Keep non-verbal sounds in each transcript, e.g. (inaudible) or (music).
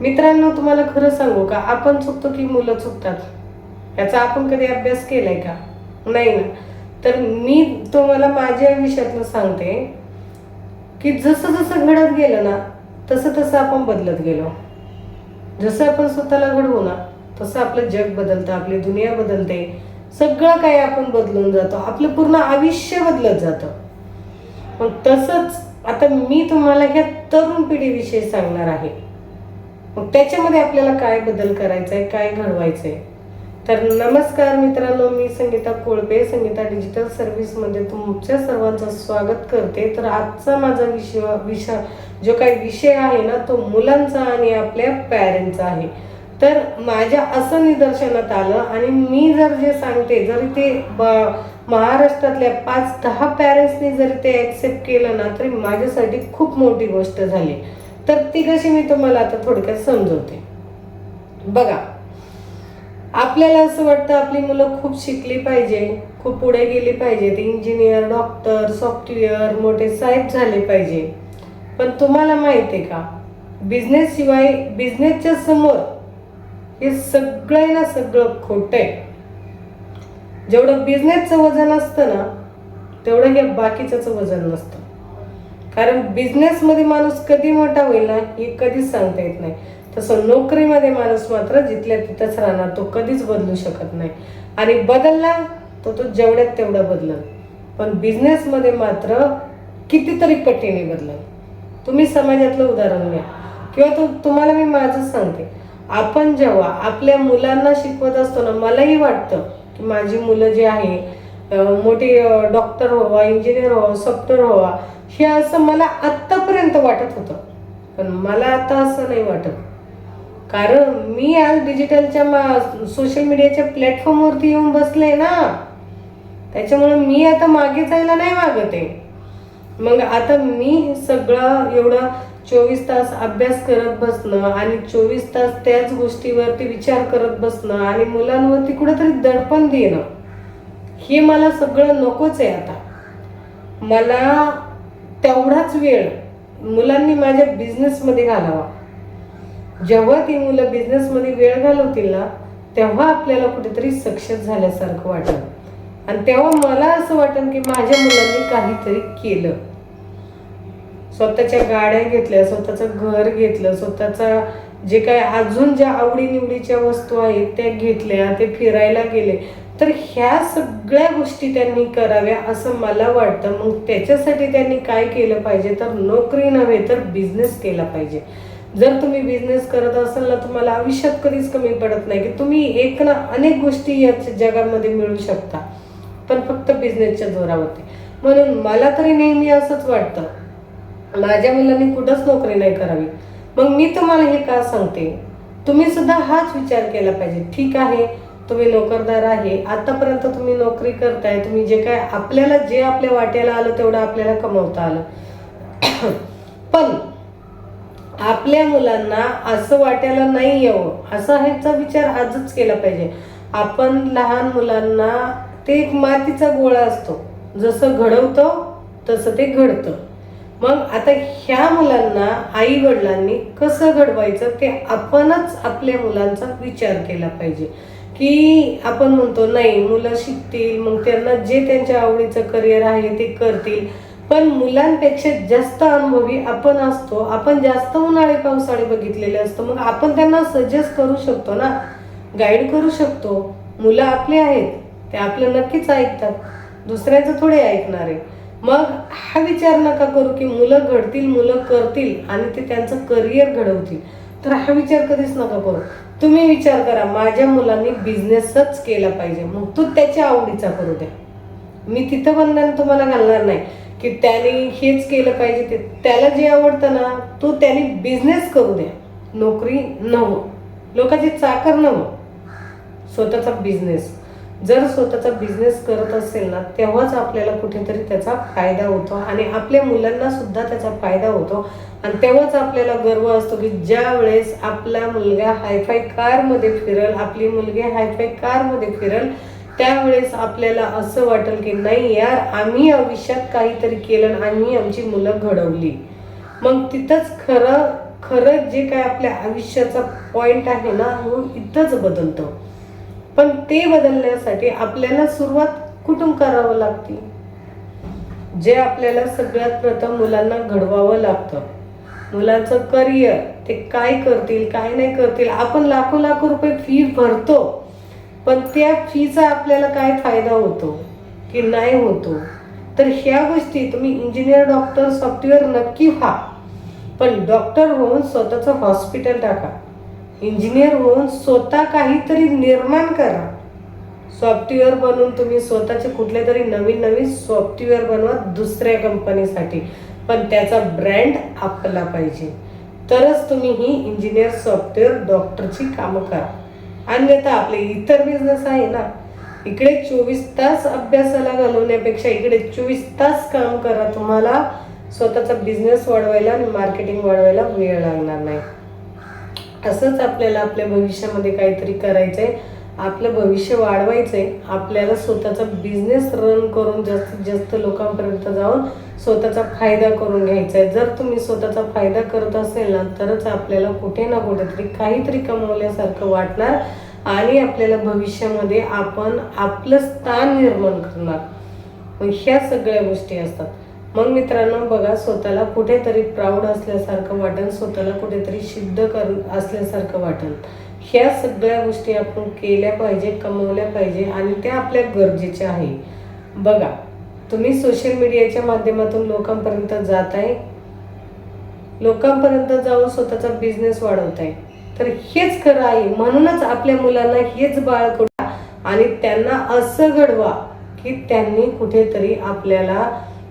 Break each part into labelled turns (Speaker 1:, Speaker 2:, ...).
Speaker 1: मित्रांनो तुम्हाला खरं सांगू का? आपण चुकतो की मुलं चुकतात? याचा आपण कधी अभ्यास केलाय का? नाही ना. तर मी तुम्हाला माझ्या विषयातलं सांगते की जसं जसं घडत गेलं ना तसं तसं आपण बदलत गेलो. जसं आपण स्वतःला घडवू ना तसं आपलं जग बदलतं आपली दुनिया बदलते. सगळं काही आपण बदलून जातो. आपलं पूर्ण आयुष्य बदलत जातं. पण तसंच आता मी तुम्हाला ह्या तरुण पिढीविषयी सांगणार आहे. मग त्याच्यामध्ये आपल्याला काय बदल करायचा आहे काय घडवायचं आहे तर नमस्कार मित्रांनो मी संगीता कोळपे संगीता डिजिटल सर्व्हिसमध्ये तुमच्या सर्वांचं स्वागत करते. तर आजचा माझा विषय विषय जो काही विषय आहे ना तो मुलांचा आणि आपल्या पॅरेंटचा आहे. तर माझ्या असं निदर्शनात आलं आणि मी जर जे सांगते जरी ते महाराष्ट्रातल्या पाच दहा पॅरेंट्सनी जरी ते ॲक्सेप्ट केलं ना तरी माझ्यासाठी खूप मोठी गोष्ट झाली. तर ती कशी मी तुम्हाला आता थोडक्यात समजवते. बघा आपल्याला असं वाटतं आपली मुलं खूप शिकली पाहिजे खूप पुढे गेली पाहिजेत इंजिनियर डॉक्टर सॉफ्टवेअर मोठे साहेब झाले पाहिजे. पण तुम्हाला माहिती आहे का बिझनेस शिवाय बिझनेसच्या समोर हे सगळं आहे ना सगळं खोटं आहे. जेवढं बिझनेसचं वजन असतं ना तेवढं हे बाकीच्याचं वजन नसतं. कारण बिझनेसमध्ये माणूस कधी मोठा होईल ना हे कधीच सांगता येत नाही. तसं नोकरीमध्ये माणूस मात्र जिथल्या तिथंच राहणार तो कधीच बदलू शकत नाही. आणि बदलला तर तो जेवढ्यात तेवढा बदलल. पण बिझनेसमध्ये मात्र कितीतरी पटीने बदलल. तुम्ही समाजातलं उदाहरण घ्या. किंवा तू तुम्हाला मी माझंच सांगते. आपण जेव्हा आपल्या मुलांना शिकवत असतो ना मलाही वाटतं की माझी मुलं जी आहे मोठी डॉक्टर व्हावा इंजिनियर व्हावा सॉफ्टवेअर व्हावा हे असं मला आत्तापर्यंत वाटत होतं. पण मला आता असं नाही वाटत. कारण मी आज डिजिटलच्या मा सोशल मीडियाच्या प्लॅटफॉर्मवरती येऊन बसले ना त्याच्यामुळे मी आता मागे जायला नाही मागत आहे. मग आता मी सगळं एवढं चोवीस तास अभ्यास करत बसणं आणि चोवीस तास त्याच गोष्टीवरती विचार करत बसणं आणि मुलांवरती कुठेतरी दडपण देणं. हे मला सगळं नकोच आहे आता. मला तेवढाच वेळ मुलांनी माझ्या बिझनेसमध्ये घालावा. जेव्हा ती मुलं बिझनेसमध्ये वेळ घालवतील ना तेव्हा आपल्याला कुठेतरी सक्सेस झाल्यासारखं वाटेल. आणि तेव्हा मला असं वाटेल की माझ्या मुलांनी काहीतरी केलं. स्वतःच्या गाड्या घेतल्या स्वतःचं घर घेतलं स्वतःचा जे काय अजून ज्या आवडीनिवडीच्या वस्तू आहेत त्या घेतल्या ते फिरायला गेले तर ह्या सगळ्या गोष्टी त्यांनी कराव्या असं मला वाटतं. मग त्याच्यासाठी त्यांनी काय केलं पाहिजे? तर नोकरी नव्हे तर बिझनेस केला पाहिजे. जर तुम्ही बिझनेस करत असाल ना तुम्हाला आयुष्यात कधीच कमी पडत नाही की तुम्ही एक ना अनेक गोष्टी या जगामध्ये मिळू शकता पण फक्त बिझनेसच्या जोरावरती. म्हणून मला तरी नेहमी असंच वाटतं. माझ्या मुलांनी कुठंच नोकरी नाही करावी. मग मी तुम्हाला हे का सांगते? तुम्ही सुद्धा हाच विचार केला पाहिजे. ठीक आहे तुम्ही नोकरदार आहे आतापर्यंत तुम्ही नोकरी करताय तुम्ही जे काय आपल्याला जे आपल्या वाट्याला आलं तेवढं आपल्याला कमवता आलं. (clears throat) पण आपल्या मुलांना असं वाट्याला नाही यावं असा ह्याचा विचार आजच केला पाहिजे. आपण लहान मुलांना ते एक मातीचा गोळा असतो. जसं घडवतो तसं ते घडतं. मग आता ह्या मुलांना आई वडिलांनी कसं घडवायचं ते आपणच आपल्या मुलांचा विचार केला पाहिजे. की आपण म्हणतो नाही मुलं शिकतील मग त्यांना जे त्यांच्या आवडीचं करिअर आहे ते करतील. पण मुलांपेक्षा जास्त अनुभवी आपण असतो आपण जास्त उन्हाळे पावसाळे बघितलेले असतो मग आपण त्यांना सजेस्ट करू शकतो ना? गाईड करू शकतो. मुलं आपले आहेत ते आपलं नक्कीच ऐकतात. दुसऱ्याचं थोडे ऐकणार. आहे मग हा विचार नका करू की मुलं घडतील मुलं करतील आणि ते त्यांचं करिअर घडवतील. तर हा विचार कधीच नका करू. तुम्ही विचार करा माझ्या मुलांनी बिझनेसच केला पाहिजे. मग तू त्याच्या आवडीचा करू द्या. मी तिथं बंधन तुम्हाला घालणार नाही की त्याने हेच केलं पाहिजे ते त्याला जे आवडतं ना तो त्याने बिझनेस करू द्या. नोकरी नवं. लोकांची चाकर नवं. स्वतःचा बिझनेस. जर स्वतःचा बिझनेस करत असेल ना तेव्हाच आपल्याला कुठेतरी त्याचा फायदा होतो आणि आपल्या मुलांना सुद्धा त्याचा फायदा होतो. आणि तेव्हाच आपल्याला गर्व असतो की ज्या वेळेस आपला मुलगा हायफाय कारमध्ये फिरल आपली मुलगी हायफाय कारमध्ये फिरल त्यावेळेस आपल्याला असं वाटेल की नाही यार आम्ही आयुष्यात काहीतरी केलं आणि आम्ही आमची मुलं घडवली. मग तिथंच खरं खरंच जे काय आपल्या आयुष्याचा पॉईंट आहे ना तो इथंच बदलतो. पण ते बदलण्यासाठी आपल्याला सुरुवात कुठून करावं लागते? जे आपल्याला सगळ्यात प्रथम मुलांना घडवावं लागतं. मुलांचं करिअर ते काय करतील काय नाही करतील आपण लाखो लाखो रुपये फी भरतो. पण त्या फीचा आपल्याला काय फायदा होतो? की नाही होतो? तर ह्या गोष्टी तुम्ही इंजिनियर डॉक्टर सॉफ्टवेअर नक्की व्हा. पण डॉक्टर होऊन स्वतःचं हॉस्पिटल टाका. इंजिनियर होऊन स्वतः काहीतरी निर्माण करा. सॉफ्टवेअर बनवून तुम्ही स्वतःचे कुठले तरी नवीन नवीन सॉफ्टवेअर बनवा दुसऱ्या कंपनीसाठी पण त्याचा ब्रँड आपला पाहिजे. तरच तुम्ही ही इंजिनियर सॉफ्टवेअर डॉक्टरची कामं करा. अन्यथा आपले इतर बिझनेस आहे ना इकडे चोवीस तास अभ्यासाला घालवण्यापेक्षा इकडे चोवीस तास काम करा. तुम्हाला स्वतःचा बिझनेस वाढवायला आणि मार्केटिंग वाढवायला वेळ लागणार नाही. असंच आपल्याला आपल्या भविष्यामध्ये काहीतरी करायचं आहे आपलं भविष्य वाढवायचंय. आपल्याला स्वतःचा बिझनेस रन करून जास्तीत जास्त लोकांपर्यंत जाऊन स्वतःचा फायदा करून घ्यायचा आहे जर तुम्ही स्वतःचा फायदा करत असेल ना तरच आपल्याला कुठे ना कुठेतरी काहीतरी कमवल्यासारखं वाटणार आणि आपल्याला भविष्यामध्ये आपण आपलं स्थान निर्माण करणार. ह्या सगळ्या गोष्टी असतात. मग मित्रांनो बघा स्वतःला कुठेतरी प्राऊड असल्यासारखं वाटेल स्वतःला कुठेतरी सिद्ध कर असल्यासारखं वाटेल ह्या सगळ्या गोष्टी आपण केल्या पाहिजे कमवल्या पाहिजे आणि त्या आपल्या गरजेच्या आहे. बघा तुम्ही सोशल मीडियाच्या माध्यमातून लोकांपर्यंत जात आहे लोकांपर्यंत जाऊन स्वतःचा बिझनेस वाढवताय. तर हेच खरं आहे. म्हणूनच आपल्या मुलांना हेच बाळ आणि त्यांना असं घडवा की त्यांनी कुठेतरी आपल्याला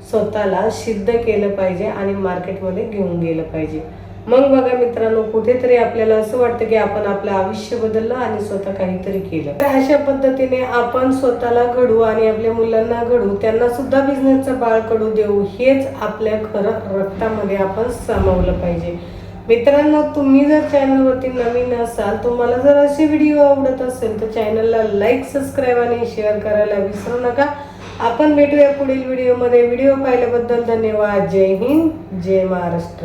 Speaker 1: स्वतःला सिद्ध केलं पाहिजे आणि मार्केटमध्ये घेऊन गेलं पाहिजे. मग बघा मित्रांनो कुठेतरी आपल्याला असं वाटतं की आपण आपलं आयुष्य बदललं आणि स्वतः काहीतरी केलं. तर अशा पद्धतीने आपण स्वतःला घडू आणि आपल्या मुलांना घडू त्यांना सुद्धा बिझनेसचं बाळ कडू देऊ हेच आपल्या खरं रक्तामध्ये आपण सामावलं पाहिजे. मित्रांनो तुम्ही जर चॅनलवरती नवीन असाल तुम्हाला जर असे व्हिडिओ आवडत असेल तर चॅनलला लाईक सबस्क्राईब आणि शेअर करायला विसरू नका. आपण भेटूया पुढील व्हिडिओमध्ये व्हिडिओ पाहिल्याबद्दल धन्यवाद. जय हिंद. जय महाराष्ट्र.